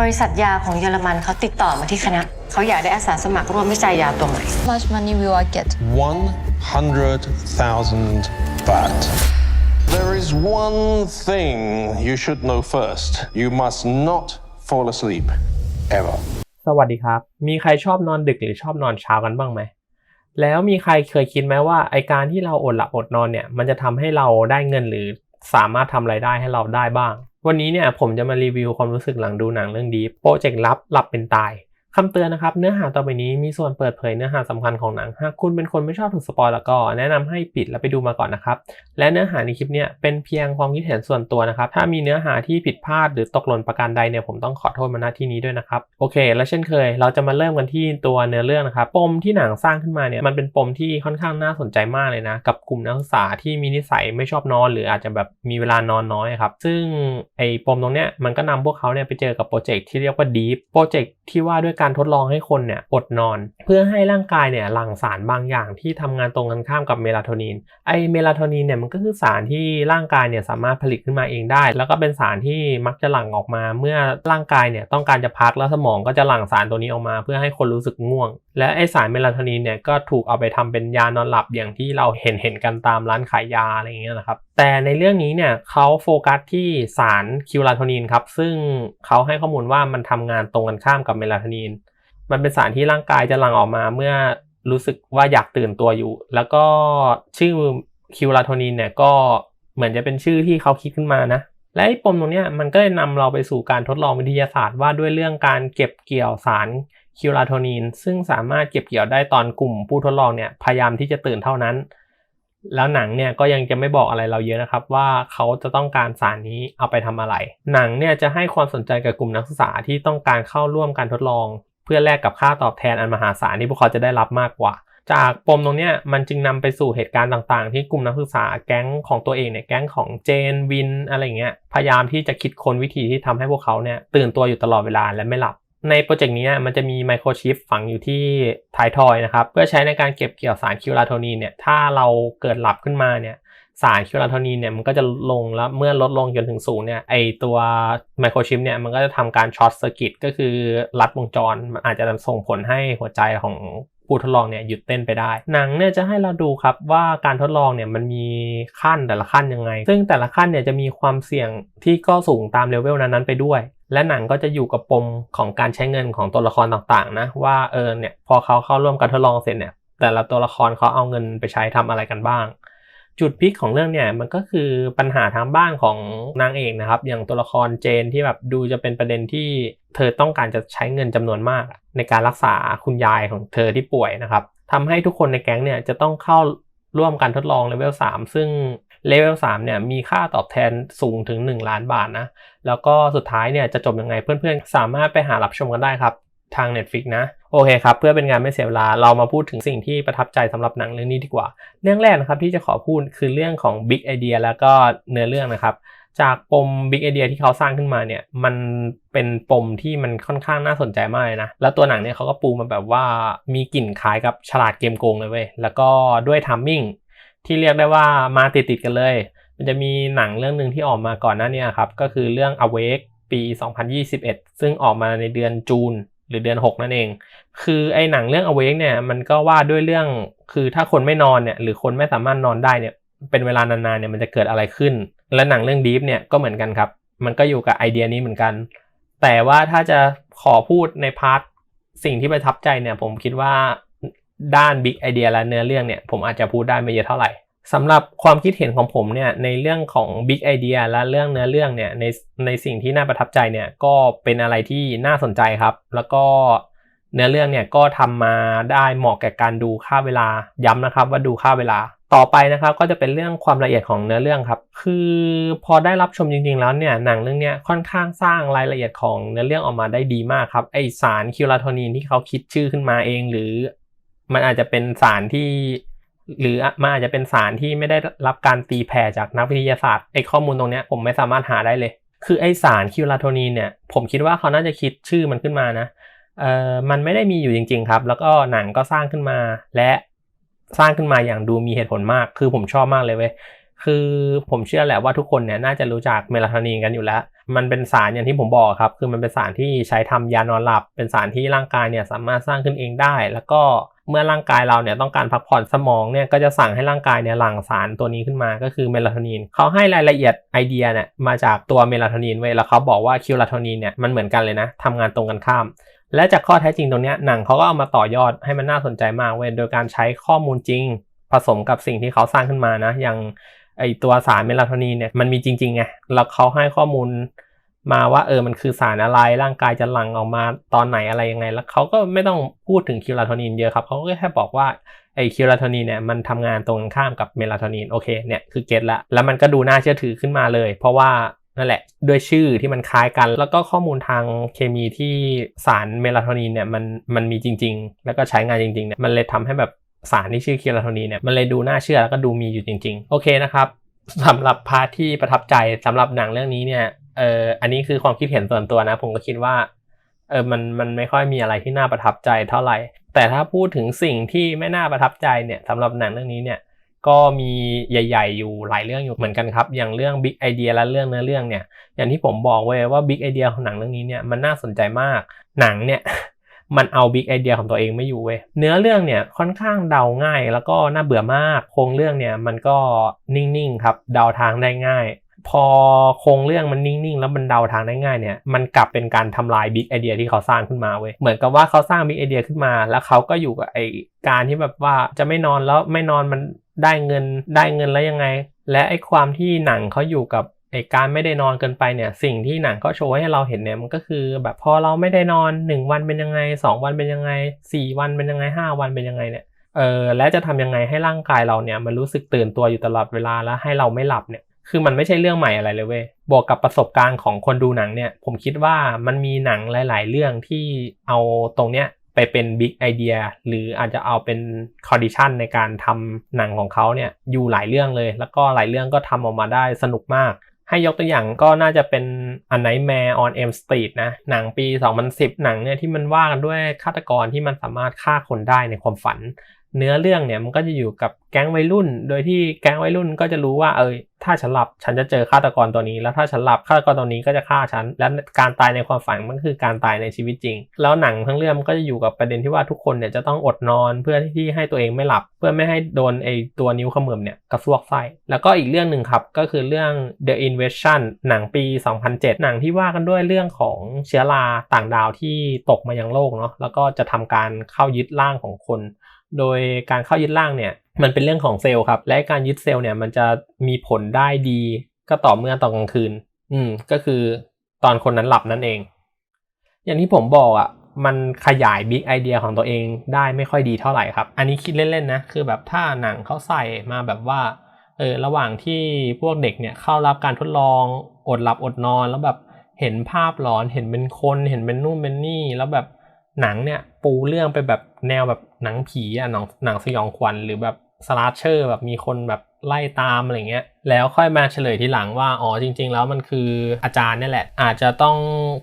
บริษัทยาของเยอรมันเขาติดต่อมาที่คณะ เขาอยากได้อาสาสมัครร่วมวิจัยยาตัวใหม่ How much money will I get? 100,000 baht. There is one thing you should know first. You must not fall asleep. Ever. สวัสดีครับ มีใครชอบนอนดึกหรือชอบนอนเช้ากันบ้างไหม แล้วมีใครเคยคิดไหมว่าไอการที่เราอดหลับอดนอนเนี่ย มันจะทำให้เราได้เงินหรือสามารถทำไรายได้ให้เราได้บ้าง วันนี้เนี่ยผมจะมารีวิวความรู้สึกหลังดูหนังเรื่องดีโปรเจกต์ลับหลับเป็นตาย คำเตือนนะครับ เนื้อหาต่อไปนี้มีส่วนเปิดเผยเนื้อหาสำคัญของหนัง หากคุณเป็นคนไม่ชอบถูกสปอยแล้วก็แนะนำให้ปิดแล้วไปดูมาก่อนนะครับ และเนื้อหาในคลิปเนี่ยเป็นเพียงความคิดเห็นส่วนตัวนะครับ ถ้ามีเนื้อหาที่ผิดพลาดหรือตกหล่นประการใดเนี่ยผมต้องขอโทษมาณที่นี้ด้วยนะครับ โอเค แล้วเช่นเคย เราจะมาเริ่มกันที่ตัวเนื้อเรื่องนะครับ ปมที่หนังสร้างขึ้นมาเนี่ยมันเป็นปมที่ค่อนข้างน่าสนใจมากเลยนะ กับกลุ่มนักศึกษาที่มีนิสัยไม่ชอบนอน หรืออาจจะแบบมีเวลานอนน้อยครับ ซึ่งไอ้ปมตรงเนี้ยมันก็นำพวกเขาเนี่ยไปเจอกับโปรเจกต์ที่เรียกว่า Deep โปรเจกต์ที่ว่าด้วยการทดลองให้คนเนี่ยอดนอน เพื่อให้ร่างกายเนี่ยหลั่งสารบางอย่างที่ทำงานตรงกันข้ามกับเมลาโทนินไอเมลาโทนินเนี่ยมันก็คือสารที่ร่างกายเนี่ยสามารถผลิตขึ้นมาเองได้ แล้วก็เป็นสารที่มักจะหลั่งออกมา เมื่อร่างกายเนี่ยต้องการจะพักแล้วสมองก็จะหลั่งสารตัวนี้ออกมา เพื่อให้คนรู้สึกง่วง และไอสารเมลาโทนินเนี่ยก็ถูกเอาไปทำเป็นยานอนหลับอย่างที่เราเห็นเห็นกันตามร้านขายยาอะไรอย่างเงี้ยนะครับแต่ในเรื่องนี้เนี่ยเขาโฟกัสที่สารคิวลาโทนินครับ ซึ่งเขาให้ข้อมูลว่ามันทำงานตรงกันข้ามกับเมลาโทนิน มันเป็นสารที่ร่างกายจะหลั่งออกมาเมื่อรู้สึกว่าอยากตื่นตัวอยู่ แล้วก็ชื่อคิวลาโทนินเนี่ยก็เหมือนจะเป็นชื่อที่เขาคิดขึ้นมานะ และไอปมตรงนี้มันก็เลยนำเราไปสู่การทดลองวิทยาศาสตร์ว่าด้วยเรื่องการเก็บเกี่ยวสารคิวลาโทนิน ซึ่งสามารถเก็บเกี่ยวได้ตอนกลุ่มผู้ทดลองเนี่ยพยายามที่จะตื่นเท่านั้น แล้วหนังเนี่ยก็ยังจะไม่บอกอะไรเราเยอะนะครับ ว่าเขาจะต้องการสารนี้เอาไปทำอะไร หนังเนี่ยจะให้ความสนใจกับกลุ่มนักศึกษาที่ต้องการเข้าร่วมการทดลอง เพื่อแลกกับค่าตอบแทนอันมหาศาลที่พวกเขาจะได้รับมากกว่า จากปมตรงนี้มันจึงนำไปสู่เหตุการณ์ต่างๆ ที่กลุ่มนักศึกษาแก๊งของตัวเองเนี่ยแก๊งของเจนวินอะไรเงี้ยพยายามที่จะคิดค้นวิธีที่ทำให้พวกเขาเนี่ยตื่นตัวอยู่ตลอดเวลาและไม่หลับ ในโปรเจกต์นี้มันจะมีไมโครชิปฝังอยู่ที่ท้ายทอยนะครับ เพื่อใช้ในการเก็บเกี่ยวสารคิวลาโทนินเนี่ยถ้าเราเกิดหลับขึ้นมาเนี่ยสารคิวลาโทนินเนี่ยมันก็จะลงแล้วเมื่อลดลงจนถึงศูนย์เนี่ยไอตัวไมโครชิปเนี่ยมันก็จะทำการช็อตเซอร์กิตก็คือลัดวงจรมันอาจจะส่งผลให้หัวใจของผู้ทดลองเนี่ยหยุดเต้นไปได้ หนังเนี่ยจะให้เราดูครับว่าการทดลองเนี่ยมันมีขั้นแต่ละขั้นยังไง ซึ่งแต่ละขั้นเนี่ยจะมีความเสี่ยงที่ก็สูงตามเลเวลนั้นๆไปด้วย และหนังก็จะอยู่กับปมของการใช้เงินของตัวละครต่างๆนะว่าเออเนี่ยพอเขาเข้าร่วมการทดลองเสร็จเนี่ยแต่ละตัวละครเขาเอาเงินไปใช้ทำอะไรกันบ้าง จุดพลิกของเรื่องเนี่ยมันก็คือปัญหาทางบ้านของนางเอกนะครับ อย่างตัวละครเจนที่แบบดูจะเป็นประเด็นที่เธอต้องการจะใช้เงินจำนวนมาก ในการรักษาคุณยายของเธอที่ป่วยนะครับทำให้ทุกคนในแก๊งเนี่ยจะต้องเข้า ร่วมการทดลองเลเวล3ซึ่งเลเวล3เนี่ยมีค่าตอบแทนสูงถึง 1 ล้านบาทนะ แล้วก็สุดท้ายเนี่ยจะจบยังไงเพื่อนๆ สามารถไปหารับชมกันได้ครับ ทาง Netflix นะ โอเคครับ เพื่อเป็นงานไม่เสียเวลาเรามาพูดถึงสิ่งที่ประทับใจสำหรับหนังเรื่องนี้ดีกว่า เรื่องแรกนะครับที่จะขอพูดคือเรื่องของ Big Idea แล้วก็เนื้อเรื่องนะครับ จากปม Big Idea ที่เขาสร้างขึ้นมาเนี่ยมันเป็นปมที่มันค่อนข้างน่าสนใจมากเลยนะ แล้วตัวหนังเนี่ยเขาก็ปูมาแบบว่ามีกลิ่นคล้ายกับฉลาดเกมโกงเลยเว้ยแล้วก็ด้วยทัมมิ่งที่เรียกได้ว่ามาติดๆกันเลย มันจะมีหนังเรื่องหนึ่งที่ออกมาก่อนหน้านี้ครับ ก็คือเรื่อง Awake ปี 2021 ซึ่งออกมาในเดือนจูนหรือเดือน 6 นั่นเอง คือไอ้หนังเรื่อง Awake เนี่ยมันก็ว่าด้วยเรื่องคือถ้าคนไม่นอนเนี่ยหรือคนไม่สามารถนอนได้เนี่ยเป็นเวลานานๆเนี่ยมันจะเกิดอะไรขึ้น และหนังเรื่อง Deep เนี่ยก็เหมือนกันครับ มันก็อยู่กับไอเดียนี้เหมือนกัน แต่ว่าถ้าจะขอพูดในพาร์ทสิ่งที่ประทับใจเนี่ยผมคิดว่าด้าน Big Idea และเนื้อเรื่องเนี่ยผมอาจจะพูดได้ไม่เยอะเท่าไหร่สำหรับความคิดเห็นของผมเนี่ยในเรื่องของ Big Idea และเรื่องเนื้อเรื่องเนี่ยในในสิ่งที่น่าประทับใจเนี่ยก็เป็นอะไรที่น่าสนใจครับ แล้วก็เนื้อเรื่องเนี่ยก็ทำมาได้เหมาะแก่การดูค่าเวลาย้ำนะครับว่าดูค่าเวลา ต่อไปนะครับก็จะเป็นเรื่องความละเอียดของเนื้อเรื่องครับ คือพอได้รับชมจริงๆแล้วเนี่ยหนังเรื่องนี้ค่อนข้างสร้างรายละเอียดของเนื้อเรื่องออกมาได้ดีมากครับไอสารคิวลาโทนินที่เขาคิดชื่อขึ้นมาเองหรือ มันอาจจะเป็นสารที่ หรือมันอาจจะเป็นสารที่ไม่ได้รับการตีแผ่จากนักวิทยาศาสตร์ไอข้อมูลตรงเนี้ยผมไม่สามารถหาได้เลย คือไอสารคิวลาโทนินเนี่ยผมคิดว่าเขาน่าจะคิดชื่อมันขึ้นมานะเอ่อมันไม่ได้มีอยู่จริง ๆ ครับ แล้วก็หนังก็สร้างขึ้นมาและ สร้างขึ้นมาอย่างดูมีเหตุผลมาก คือผมชอบมากเลยเว้ยคือผมเชื่อแหละว่าทุกคนเนี่ยน่าจะรู้จักเมลาโทนินกันอยู่แล้ว มันเป็นสารอย่างที่ผมบอกครับ คือมันเป็นสารที่ใช้ทำยานอนหลับ เป็นสารที่ร่างกายเนี่ยสามารถสร้างขึ้นเองได้ แล้วก็ เมื่อร่างกายเราเนี่ยต้องการพักผ่อนสมองเนี่ยก็จะสั่งให้ร่างกายเนี่ยหลั่งสารตัวนี้ขึ้นมาก็คือเมลาโทนินเขาให้รายละเอียดไอเดียเนี่ยมาจากตัวเมลาโทนินเว้ยแล้วเขาบอกว่าคิวลาโทนินเนี่ยมันเหมือนกันเลยนะทำงานตรงกันข้าม และจากข้อแท้จริงตรงนี้หนังเขาก็เอามาต่อยอดให้มันน่าสนใจมากเว้ยโดยการใช้ข้อมูลจริง ผสมกับสิ่งที่เขาสร้างขึ้นมานะอย่างไอตัวสารเมลาโทนินเนี่ยมันมีจริงๆไงแล้วเขาให้ข้อมูล มาว่าเออมันคือสารอะไรร่างกายจะหลั่งออกมาตอนไหนอะไรยังไง แล้วเขาก็ไม่ต้องพูดถึงคิวลาโทนินเยอะครับเขาก็แค่บอกว่าไอคิวลาโทนินเนี่ยมันทำงานตรงข้ามกับเมลาโทนินโอเคเนี่ยคือเก็ตละแล้วมันก็ดูน่าเชื่อถือขึ้นมาเลย เพราะว่านั่นแหละด้วยชื่อที่มันคล้ายกัน แล้วก็ข้อมูลทางเคมีที่สารเมลาโทนินเนี่ยมันมันมีจริง ๆ แล้วก็ใช้งานจริงๆเนี่ยมันเลยทำให้แบบสารที่ชื่อคิวลาโทนินเนี่ยมันเลยดูน่าเชื่อแล้วก็ดูมีอยู่จริง ๆ โอเคนะครับสำหรับพาร์ทที่ประทับใจสำหรับหนังเรื่องนี้เนี่ย เอออันนี้คือความคิดเห็นส่วนตัวนะ ผมก็คิดว่าเออมันมันไม่ค่อยมีอะไรที่น่าประทับใจเท่าไหร่ แต่ถ้าพูดถึงสิ่งที่ไม่น่าประทับใจเนี่ยสำหรับหนังเรื่องนี้เนี่ยก็มีใหญ่ ๆ อยู่หลายเรื่องอยู่เหมือนกันครับ อย่างเรื่อง Big Idea และเรื่องเนื้อเรื่องเนี่ย อย่างที่ผมบอกไว้ว่า Big Idea ของหนังเรื่องนี้เนี่ยมันน่าสนใจมาก หนังเนี่ยมันเอา Big Idea ของตัวเองไม่อยู่เว้ย เนื้อเรื่องเนี่ยค่อนข้างเดาง่าย แล้วก็น่าเบื่อมาก โครงเรื่องเนี่ยมันก็นิ่งๆครับ เดาทางได้ง่าย พอโครงเรื่องมันนิ่งๆ แล้วมันเดาทางได้ง่ายเนี่ย มันกลับเป็นการทำลายบิ๊กไอเดียที่เขาสร้างขึ้นมาเว้ย เหมือนกับว่าเขาสร้างบิ๊กไอเดียขึ้นมา แล้วเขาก็อยู่กับไอการที่แบบว่าจะไม่นอนแล้วไม่นอนมันได้เงินได้เงินแล้วยังไง และไอความที่หนังเขาอยู่กับไอการไม่ได้นอนเกินไปเนี่ยสิ่งที่หนังเขาโชว์ให้เราเห็นเนี่ยมันก็คือแบบพอเราไม่ได้นอน 1 วันเป็นยังไง 2 วันเป็นยังไง 4 วันเป็นยังไง 5 วันเป็นยังไงเนี่ยเออและจะทำยังไงให้ร่างกายเราเนี่ยมันรู้สึกตื่นตัวอยู่ตลอดเวลาแล้วให้เราไม่หลับเนี่ย คือมันไม่ใช่เรื่องใหม่อะไรเลยเว้ย บวกกับประสบการณ์ของคนดูหนังเนี่ย ผมคิดว่ามันมีหนังหลาย ๆ เรื่องที่เอาตรงเนี้ยไปเป็นบิ๊กไอเดียหรืออาจจะเอาเป็นคอดิชันในการทำหนังของเขาเนี่ยอยู่หลายเรื่องเลย แล้วก็หลายเรื่องก็ทำออกมาได้สนุกมาก ให้ยกตัวอย่างก็น่าจะเป็น A Nightmare on Elm Street นะ หนังปี 2010 หนังเนี่ยที่มันว่ากันด้วยฆาตกรที่มันสามารถฆ่าคนได้ในความฝัน เนื้อเรื่องเนี่ยมันก็จะอยู่กับแก๊งวัยรุ่น โดยที่แก๊งวัยรุ่นก็จะรู้ว่าเออถ้าฉันหลับฉันจะเจอฆาตกรตัวนี้ แล้วถ้าฉันหลับฆาตกรตัวนี้ก็จะฆ่าฉัน และการตายในความฝันมันคือการตายในชีวิตจริง แล้วหนังทั้งเรื่องมันก็จะอยู่กับประเด็นที่ว่าทุกคนเนี่ยจะต้องอดนอนเพื่อที่ให้ตัวเองไม่หลับ เพื่อไม่ให้โดนไอตัวนิ้วขมือบเนี่ยกระซวกไส้แล้วก็อีกเรื่องหนึ่งครับก็คือเรื่อง The Invasion หนังปี 2007 หนังที่ว่ากันด้วยเรื่องของเชื้อราต่างดาวที่ตกมายังโลกเนาะแล้วก็จะทำการเข้ายึดร่างของคน โดยการเข้ายึดร่างเนี่ยมันเป็นเรื่องของเซลล์ครับ และการยึดเซลล์เนี่ยมันจะมีผลได้ดี ก็ต่อเมื่อตอนกลางคืน อืมก็คือตอนคนนั้นหลับนั่นเอง อย่างที่ผมบอกอะ่ะมันขยายบิ๊กไอเดียของตัวเองได้ไม่ค่อยดีเท่าไหร่ครับ อันนี้คิดเล่นๆนะ คือแบบถ้าหนังเขาใส่มาแบบว่า เออ ระหว่างที่พวกเด็กเนี่ยเข้ารับการทดลอง อดหลับอดนอน แล้วแบบเห็นภาพหลอน เห็นเป็นคน เห็นเป็นนู่นเป็นนี่ แล้วแบบ หนังเนี่ยปูเรื่องไปแบบแนวแบบหนังผีอะหนังหนังสยองขวัญหรือแบบสลาเชอร์แบบมีคนแบบไล่ตามอะไรเงี้ย แล้วค่อยมาเฉลยทีหลังว่า อ๋อจริง ๆ แล้วมันคืออาจารย์เนี่ยแหละ อาจจะต้อง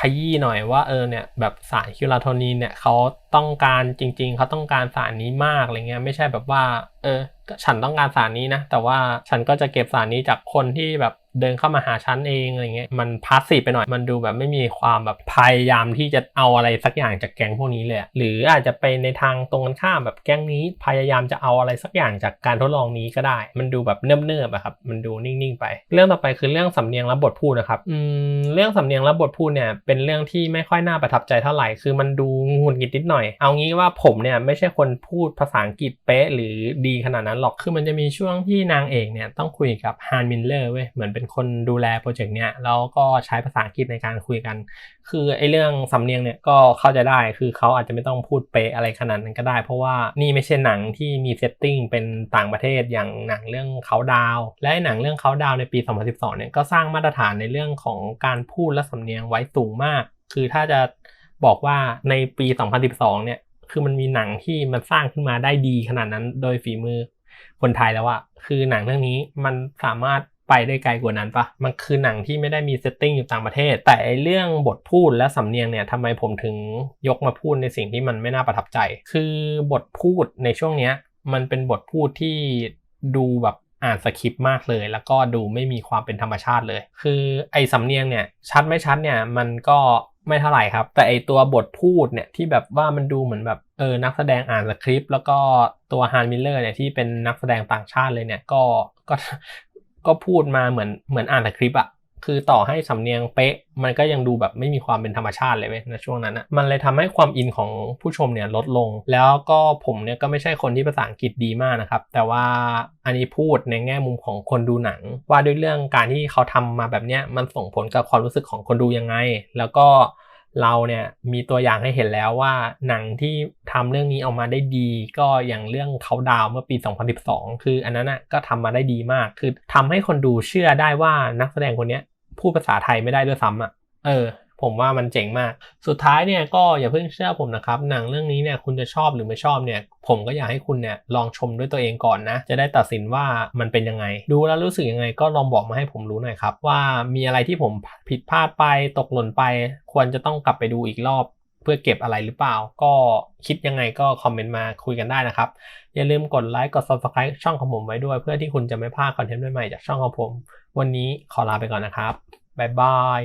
ขยี้หน่อยว่าเออเนี่ยแบบสารคิวลาโทนินเนี่ยเขาต้องการจริง ๆ เขาต้องการสารนี้มากอะไรเงี้ยไม่ใช่แบบว่า เออฉันต้องการสารนี้นะ แต่ว่าฉันก็จะเก็บสารนี้จากคนที่แบบ เดินเข้ามาหาฉันเองอะไรเงี้ยมันพาสซีฟไปหน่อยมันดูแบบไม่มีความแบบพยายามที่จะเอาอะไรสักอย่างจากแก๊งพวกนี้เลยหรืออาจจะไปในทางตรงกันข้ามแบบแก๊งนี้พยายามจะเอาอะไรสักอย่างจากการทดลองนี้ก็ได้ มันดูแบบเนิบๆอะครับมันดูนิ่งๆ ไป เรื่องต่อไปคือเรื่องสำเนียงและบทพูดนะครับอืมเรื่องสำเนียงและบทพูดเนี่ยเป็นเรื่องที่ไม่ค่อยน่าประทับใจเท่าไหร่คือมันดูงุนงิดนิดหน่อย เอางี้ว่าผมเนี่ยไม่ใช่คนพูดภาษาอังกฤษเป๊ะหรือดีขนาดนั้นหรอกคือมันจะมีช่วงที่นางเอกเนี่ยต้องคุยกับฮานมินเลอร์เว้ยเหมือนเป็นคนดูแลโปรเจกต์เนี้ยแล้วก็ใช้ภาษาอังกฤษในการคุยกัน คือไอ้เรื่องสำเนียงเนี่ยก็เข้าใจได้คือเขาอาจจะไม่ต้องพูดเป๊ะอะไรขนาดนั้นก็ได้ เพราะว่านี่ไม่ใช่หนังที่มีเซตติ้งเป็นต่างประเทศอย่างหนังเรื่องเขาดาว และหนังเรื่องเขาดาวในปี 2012 เนี่ยก็สร้างมาตรฐานในเรื่องของการพูดและสำเนียงไว้สูงมาก คือถ้าจะบอกว่าในปี 2012 เนี่ยคือมันมีหนังที่มันสร้างขึ้นมาได้ดีขนาดนั้นโดยฝีมือคนไทยแล้วอะคือหนังเรื่องนี้มันสามารถ ไปได้ไกลกว่านั้นปะมันคือหนังที่ไม่ได้มีเซตติ้งอยู่ต่างประเทศ แต่ไอเรื่องบทพูดและสำเนียงเนี่ยทำไมผมถึงยกมาพูดในสิ่งที่มันไม่น่าประทับใจ คือบทพูดในช่วงเนี้ยมันเป็นบทพูดที่ดูแบบอ่านสคริปต์มากเลย แล้วก็ดูไม่มีความเป็นธรรมชาติเลย คือไอ้สำเนียงเนี่ยชัดไม่ชัดเนี่ยมันก็ไม่เท่าไหร่ครับ แต่ไอตัวบทพูดเนี่ยที่แบบว่ามันดูเหมือนแบบเออนักแสดงอ่านสคริปต์แล้วก็ตัวฮานมิลเลอร์เนี่ยที่เป็นนักแสดงต่างชาติเลยเนี่ยก็ก็ ก็พูดมาเหมือนเหมือนอ่านสคริปอะคือต่อให้สำเนียงเป๊ะ มันก็ยังดูแบบไม่มีความเป็นธรรมชาติเลยเว้ยในช่วงนั้นอะมันเลยทำให้ความอินของผู้ชมเนี่ยลดลง แล้วก็ผมเนี่ยก็ไม่ใช่คนที่ภาษาอังกฤษดีมากนะครับ แต่ว่าอันนี้พูดในแง่มุมของคนดูหนัง ว่าด้วยเรื่องการที่เขาทำมาแบบเนี้ยมันส่งผลกับความรู้สึกของคนดูยังไง แล้วก็ เราเนี่ยมีตัวอย่างให้เห็นแล้วว่าหนังที่ทำเรื่องนี้ออกมาได้ดี ก็อย่างเรื่องเขาดาวเมื่อปี 2012 คืออันนั้นน่ะก็ทำมาได้ดีมาก คือทำให้คนดูเชื่อได้ว่านักแสดงคนเนี้ยพูดภาษาไทยไม่ได้ด้วยซ้ำอะเออ ผมว่ามันเจ๋งมาก สุดท้ายเนี่ยก็อย่าเพิ่งเชื่อผมนะครับ หนังเรื่องนี้เนี่ยคุณจะชอบหรือไม่ชอบเนี่ย ผมก็อยากให้คุณเนี่ยลองชมด้วยตัวเองก่อนนะ จะได้ตัดสินว่ามันเป็นยังไง ดูแล้วรู้สึกยังไงก็ลองบอกมาให้ผมรู้หน่อยครับ ว่ามีอะไรที่ผมผิดพลาดไปตกหล่นไป ควรจะต้องกลับไปดูอีกรอบเพื่อเก็บอะไรหรือเปล่า ก็คิดยังไงก็คอมเมนต์มาคุยกันได้นะครับ อย่าลืมกดไลค์กด subscribe ช่องของผมไว้ด้วย เพื่อที่คุณจะไม่พลาดคอนเทนต์ใหม่ๆจากช่องของผม วันนี้ขอลาไปก่อนนะครับบ๊ายบาย